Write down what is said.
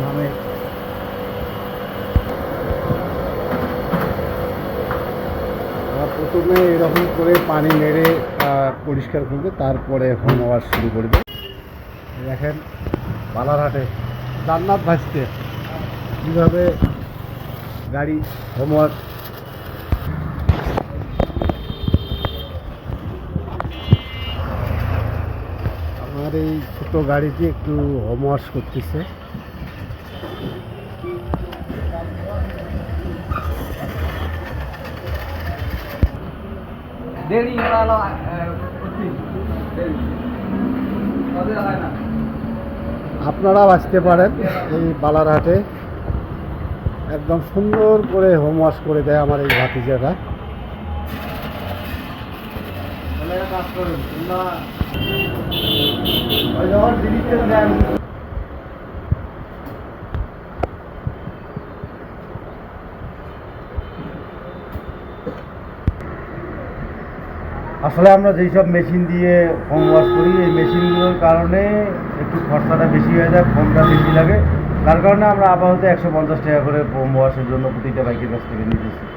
নামে। প্রথমে এরকম করে পানি মেরে পরিষ্কার করবে, তারপরে এখন আবার শুরু করবে। দেখেন, বালারহাটে জান্নাত ভাসতে কীভাবে গাড়ি, হোমওয়ার্ক। আমার এই ছোটো গাড়িটি একটু হোমওয়ার্ক করতেছে। দেরি হলো করছি দেরি। তাদের হয় না। আপনারা বাঁচতে পারেন এই বালারহাটে। একদম সুন্দর করে হোম ওয়াশ করে দেয় আমার এই ভাতিজাটা। কাজ করুন, আসলে আমরা যেই সব মেশিন দিয়ে হোম ওয়াশ করি, এই মেশিনগুলোর কারণে একটু খরচাটা বেশি হয়ে যায় ফোনটা বেশি লাগে। তার কারণে আমরা আপাতত একশো পঞ্চাশ টাকা করে হোম ওয়াশের জন্য প্রতিটা বাইকের কাছ থেকে নিতেছি।